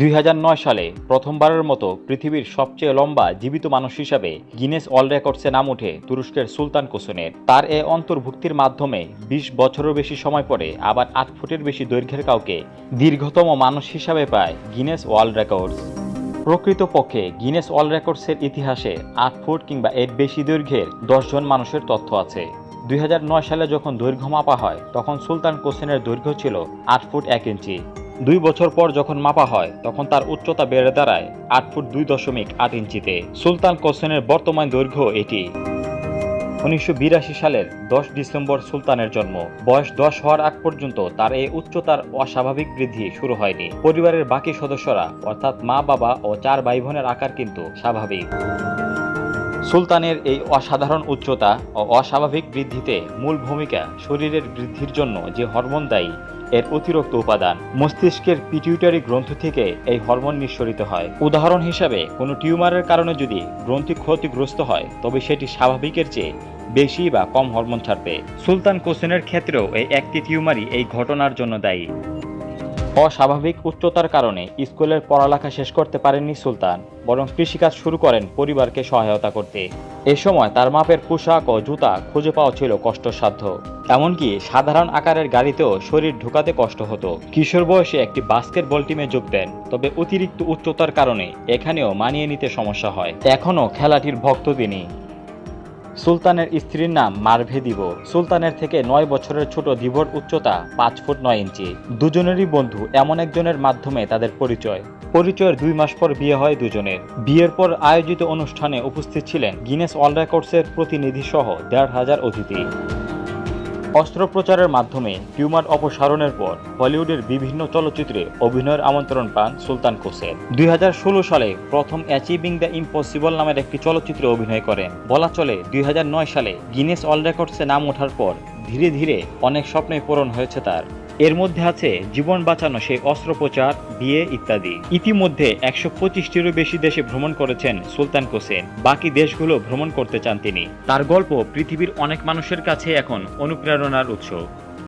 দুই হাজার নয় সালে প্রথমবারের মতো পৃথিবীর সবচেয়ে লম্বা জীবিত মানুষ হিসাবে গিনেস ওয়ার্ল্ড রেকর্ডসে নাম ওঠে তুরস্কের সুলতান কোসনের। তার এ অন্তর্ভুক্তির মাধ্যমে ২০ বছরের বেশি সময় পরে আবার আট ফুটের বেশি দৈর্ঘ্যের কাউকে দীর্ঘতম মানুষ হিসাবে পায় গিনেস ওয়ার্ল্ড রেকর্ডস। প্রকৃতপক্ষে গিনেস ওয়ার্ল্ড রেকর্ডসের ইতিহাসে আট ফুট কিংবা এর বেশি দৈর্ঘ্যের দশজন মানুষের তথ্য আছে। দুই হাজার নয় সালে যখন দৈর্ঘ্য মাপা হয়, তখন সুলতান কোসেনের দৈর্ঘ্য ছিল আট ফুট এক ইঞ্চি। দুই বছর পর যখন মাপা হয়, তখন তার উচ্চতা বেড়ে দাঁড়ায় আট ফুট দুই দশমিক আট ইঞ্চিতে। সুলতান কোসেনের বর্তমান দৈর্ঘ্য এটি। উনিশশো বিরাশি সালের দশ ডিসেম্বর সুলতানের জন্ম। বয়স দশ হওয়ার আগ পর্যন্ত তার এই উচ্চতার অস্বাভাবিক বৃদ্ধি শুরু হয়নি। পরিবারের বাকি সদস্যরা, অর্থাৎ মা বাবা ও চার ভাই বোনের আকার কিন্তু স্বাভাবিক। সুলতানের এই অসাধারণ উচ্চতা ও অস্বাভাবিক বৃদ্ধিতে মূল ভূমিকা শরীরের বৃদ্ধির জন্য যে হরমোন দায়ী, এর অতিরিক্ত উপাদান মস্তিষ্কের পিটিউটারি গ্রন্থ থেকে এই হরমোন নিঃসরিত হয়। উদাহরণ হিসাবে, কোনো টিউমারের কারণে যদি গ্রন্থি ক্ষতিগ্রস্ত হয়, তবে সেটি স্বাভাবিকের চেয়ে বেশি বা কম হরমোন ছাড়বে। সুলতান কোসেনের ক্ষেত্রেও এই একটি টিউমারই এই ঘটনার জন্য দায়ী। অস্বাভাবিক উচ্চতার কারণে স্কুলের পড়ালেখা শেষ করতে পারেননি সুলতান, বরং কৃষিকাজ শুরু করেন পরিবারকে সহায়তা করতে। এ সময় তার মাপের পোশাক ও জুতা খুঁজে পাওয়া ছিল কষ্টসাধ্য। এমনকি সাধারণ আকারের গাড়িতেও শরীর ঢুকাতে কষ্ট হতো। কিশোর বয়সে একটি বাস্কেটবল টিমে যোগ দেন, তবে অতিরিক্ত উচ্চতার কারণে এখানেও মানিয়ে নিতে সমস্যা হয়। এখনও খেলাটির ভক্ত তিনি। সুলতানের স্ত্রীর নাম মার্ভে দিব। সুলতানের থেকে নয় বছরের ছোট দিবর উচ্চতা পাঁচ ফুট নয় ইঞ্চি। দুজনেরই বন্ধু এমন একজনের মাধ্যমে তাদের পরিচয়। পরিচয়ের দুই মাস পর বিয়ে হয় দুজনের। বিয়ের পর আয়োজিত অনুষ্ঠানে উপস্থিত ছিলেন গিনেস ওয়ার্ল্ড রেকর্ডসের প্রতিনিধি সহ দেড় হাজার অতিথি। অস্ত্রোপচারের মাধ্যমে টিউমার অপসারণের পর বলিউডের বিভিন্ন চলচ্চিত্রে অভিনয়ের আমন্ত্রণ পান সুলতান কোসের দুই সালে প্রথম অ্যাচিভিং দ্য ইম্পসিবল নামের একটি চলচ্চিত্রে অভিনয় করেন। বলা চলে দুই হাজার নয় সালে গিনেস অল রেকর্ডসে নাম ওঠার পর ধীরে ধীরে অনেক স্বপ্নই পূরণ হয়েছে তার। এর মধ্যে আছে জীবন বাঁচানো সেই অস্ত্রোপচার, বিয়ে ইত্যাদি। ইতিমধ্যে একশো পঁচিশটিরও বেশি দেশে ভ্রমণ করেছেন সুলতান কোসেন। বাকি দেশগুলো ভ্রমণ করতে চান তিনি। তার গল্প পৃথিবীর অনেক মানুষের কাছে এখন অনুপ্রেরণার উৎস।